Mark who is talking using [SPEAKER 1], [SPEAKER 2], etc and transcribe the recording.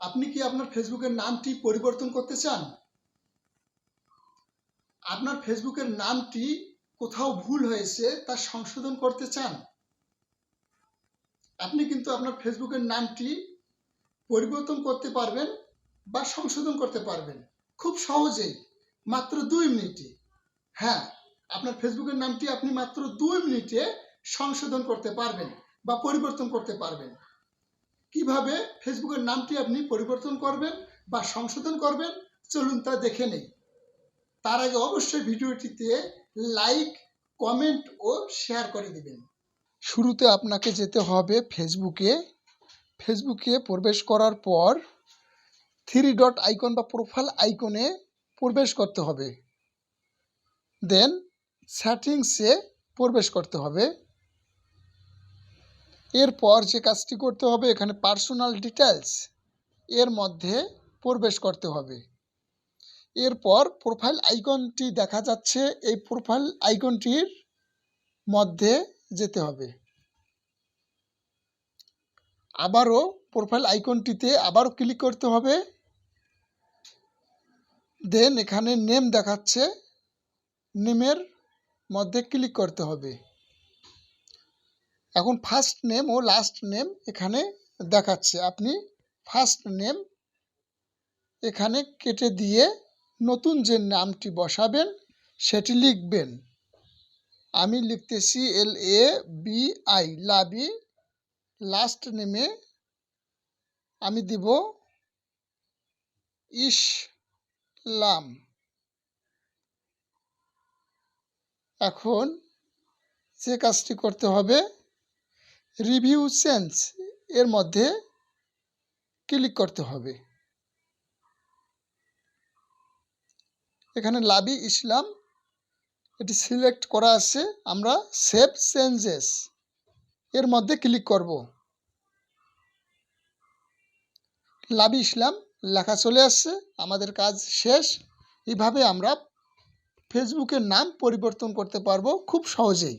[SPEAKER 1] আপনি কি আপনার ফেসবুকের নামটি পরিবর্তন করতে চান? আপনার ফেসবুকের নামটি কোথাও ভুল হয়েছে, তা সংশোধন করতে চান? আপনি কিন্তু আপনার ফেসবুকের নামটি পরিবর্তন করতে পারবেন বা সংশোধন করতে পারবেন। খুব সহজেই, মাত্র দুই মিনিটে। হ্যাঁ আপনার ফেসবুকের নামটি আপনি মাত্র দুই মিনিটে সংশোধন করতে পারবেন বা পরিবর্তন করতে পারবেন। কীভাবে ফেসবুকের নামটি আপনি পরিবর্তন করবেন বা সংশোধন করবেন, চলুন তা দেখে নেই। তার আগে অবশ্যই ভিডিওটিতে লাইক কমেন্ট ও শেয়ার করে দিবেন। শুরুতে আপনাকে যেতে হবে ফেসবুকে ফেসবুকে প্রবেশ করার পর থ্রি ডট আইকন বা প্রোফাইল আইকনে প্রবেশ করতে হবে। দেন সেটিংসে প্রবেশ করতে হবে। এরপর যে কাজটি করতে হবে এখানে পার্সোনাল ডিটেলস এর মধ্যে প্রবেশ করতে হবে। এরপর প্রোফাইল আইকনটি দেখা যাচ্ছে, এই প্রোফাইল আইকনটির মধ্যে যেতে হবে। আবারও প্রোফাইল আইকনটিতে আবারও ক্লিক করতে হবে। দেন এখানে নেম দেখাচ্ছে নেমের মধ্যে ক্লিক করতে হবে। এখন ফার্স্ট নেম ও লাস্ট নেম এখানে দেখাচ্ছে। আপনি ফার্স্ট নেম এখানে কেটে দিয়ে নতুন যে নামটি বসাবেন, সেটি লিখবেন। আমি লিখতেছি L A B I Labi. Last নেমে আমি দিব ইসলাম। এখন যে কাজটি করতে হবে রিভিউ চেঞ্জ এর মধ্যে ক্লিক করতে হবে। এখানে লাবি ইসলাম এটি সিলেক্ট করা আছে, আমরা সেভ চেঞ্জেস এর মধ্যে ক্লিক করব। লাবি ইসলাম লেখা চলে আসছে, আমাদের কাজ শেষ। এইভাবে আমরা ফেসবুকের নাম পরিবর্তন করতে পারব খুব সহজেই।